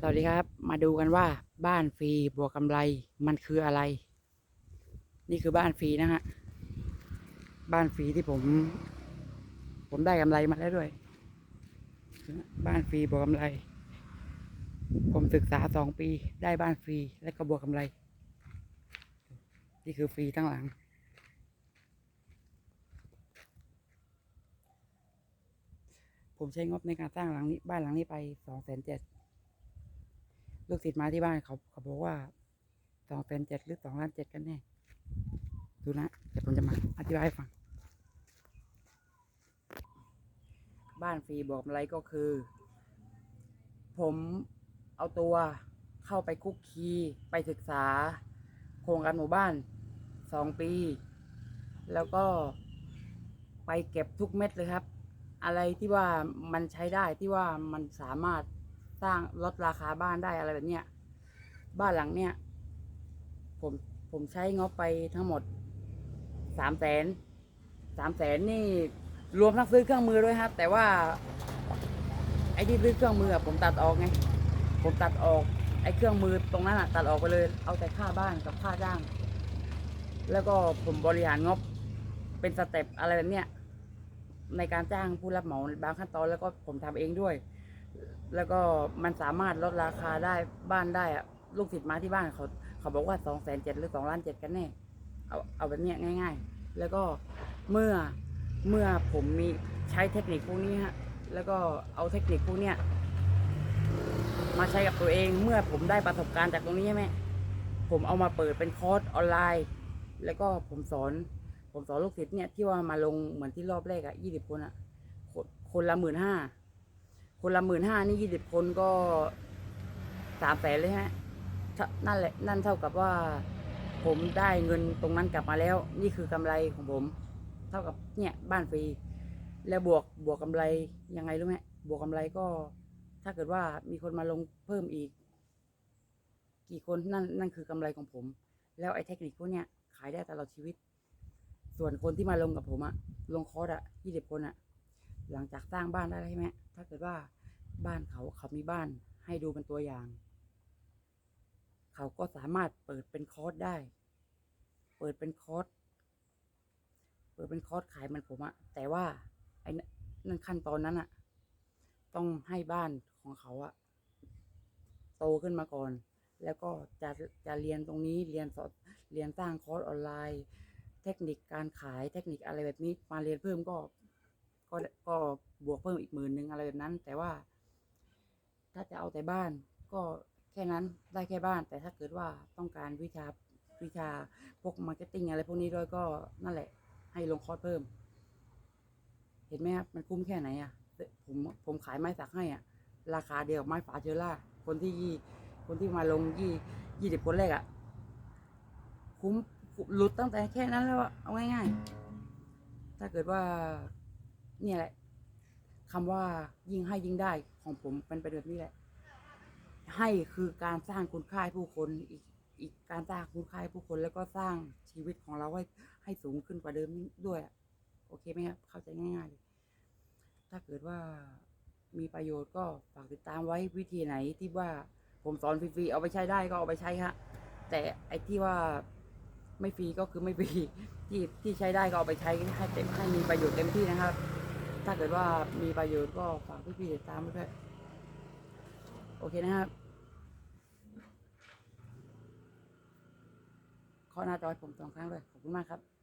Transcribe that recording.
สวัสดีครับ มาดูกันว่าบ้านฟรีบวกกำไรมันคืออะไร นี่คือบ้านฟรีนะฮะ บ้านฟรีที่ผม ผมได้กำไรมาแล้วด้วย บ้านฟรีบวกกำไร ผมศึกษาสองปีได้บ้านฟรีและก็บวกกำไร นี่คือฟรีทั้งหลังผมใช้งบในการสร้างหลังนี้บ้านหลังนี้ไปสองแสนเจ็ด ลูกศิษย์มาที่บ้านเขาเขาบอกว่าสองแสนเจ็ดหรือสองล้านเจ็ดกันแน่ดูนะเดี๋ยวผมจะมาอธิบายให้ฟัง บ้านฟรีบอกอะไรก็คือ ผมเอาตัวเข้าไปคุกคีไปศึกษา โครงการหมู่บ้านสองปี แล้วก็ไปเก็บทุกเม็ดเลยครับ อะไรที่ว่ามันใช้ได้ที่ว่ามันสามารถ สร้างลดราคาบ้านได้อะไรแบบเนี้ยบ้านหลังเนี้ยผมผมใช้งบไปทั้งหมดสามแสนสามแสนนี่รวมทั้งซื้อเครื่องมือด้วยครับ แต่ว่าไอ้ที่ซื้อเครื่องมือผมตัดออกไงผมตัดออกไอ้เครื่องมือตรงนั้นอะตัดออกไปเลย เอาแต่ค่าบ้านกับค่าจ้าง แล้วก็ผมบริหารงบเป็นสเต็ปอะไรแบบเนี้ยในการจ้างผู้รับเหมาบางขั้นตอนแล้วก็ผมทำเองด้วย แล้วก็มันสามารถลดราคาได้บ้านได้อะลูกศิษย์มาที่บ้านเขาเขาบอกว่าสองแสนเจ็ดหรือสองล้านเจ็ดกันแน่เอาเอาแบบเนี้ยง่าย ๆ แล้วก็เมื่อเมื่อผมมีใช้เทคนิคพวกนี้ฮะแล้วก็เอาเทคนิคพวกเนี้ยมาใช้กับตัวเองเมื่อผมได้ประสบการณ์จากตรงนี้ใช่ไหมผมเอามาเปิดเป็นคอร์สออนไลน์ แล้วก็ผมสอน ผมสอนลูกศิษย์เนี่ยที่ว่ามาลงเหมือนที่รอบแรกอะยี่สิบคนอะคนคนละหมื่นห้า คนละหมื่นห้านี่ยี่สิบคนก็สามแสนเลยฮะนั่นแหละนั่นเท่ากับว่า ผมได้เงินตรงนั้นกลับมาแล้ว นี่คือกำไรของผม เท่ากับเนี่ยบ้านฟรีแล้วบวกบวกกำไรยังไงรู้ไหมบวกกำไรก็ ถ้าเกิดว่ามีคนมาลงเพิ่มอีก กี่คนนั่นนั่นคือกำไรของผม แล้วไอ้เทคนิคพวกเนี้ยขายได้ตลอดชีวิต ส่วนคนที่มาลงกับผมอะลงคอร์สอะยี่สิบคนอะ หลังจากสร้างบ้านได้แล้วใช่ไหมถ้าเกิดว่าบ้านเขาเขามีบ้านให้ดูเป็นตัวอย่าง เขาก็สามารถเปิดเป็นคอร์สได้ เปิดเป็นคอร์สเปิดเป็นคอร์สขายมันผมอะแต่ว่าไอ้นั่นนั่นขั้นตอนนั้นอะต้องให้บ้านของเขาอะโตขึ้นมาก่อน แล้วก็จะจะเรียนตรงนี้เรียนสอนเรียนสร้างคอร์สออนไลน์ เทคนิคการขายเทคนิคอะไรแบบนี้มาเรียนเพิ่มก็ ก็ก็บวกเพิ่มอีกหมื่นหนึ่งอะไรแบบนั้น แต่ว่า ถ้าจะเอาแต่บ้าน ก็แค่นั้นได้แค่บ้าน แต่ถ้าเกิดว่าต้องการวิชาวิชาพวกมาร์เก็ตติ้งอะไรพวกนี้ด้วยก็นั่นแหละ ให้ลงคอร์สเพิ่ม เห็นไหมครับมันคุ้มแค่ไหนอะผมผมขายไม้สักให้อะ ราคาเดียวกับไม้ฝาเชอร่าคนที่ยี่คนที่มาลงยี่ยี่สิบคนแรกอะ คุ้มหลุดตั้งแต่แค่นั้นแล้วอะเอาง่ายๆ ถ้าเกิดว่า เนี่ยแหละคำว่ายิ่งให้ยิ่งได้ของผมเป็นไปแบบนี้แหละ ให้คือการสร้างคุณค่าให้ผู้คนอีกอีกการสร้างคุณค่าให้ผู้คนแล้วก็สร้างชีวิตของเราให้ให้สูงขึ้นกว่าเดิมด้วยอะโอเคไหมครับเข้าใจง่ายๆเลยถ้าเกิดว่ามีประโยชน์ก็ฝากติดตามไว้วิธีไหนที่ว่าผมสอนฟรีๆเอาไปใช้ได้ก็เอาไปใช้ฮะแต่ไอ้ที่ว่าไม่ฟรีก็คือไม่ฟรีที่ที่ใช้ได้ก็เอาไปใช้ให้เต็มให้มีประโยชน์เต็มที่นะครับ ถ้าเกิดว่ามีประโยชน์ก็ฝากพี่ๆติดตามด้วยโอเคนะครับข้อหน้าจอยผมสองครั้งเลยขอบคุณมากครับ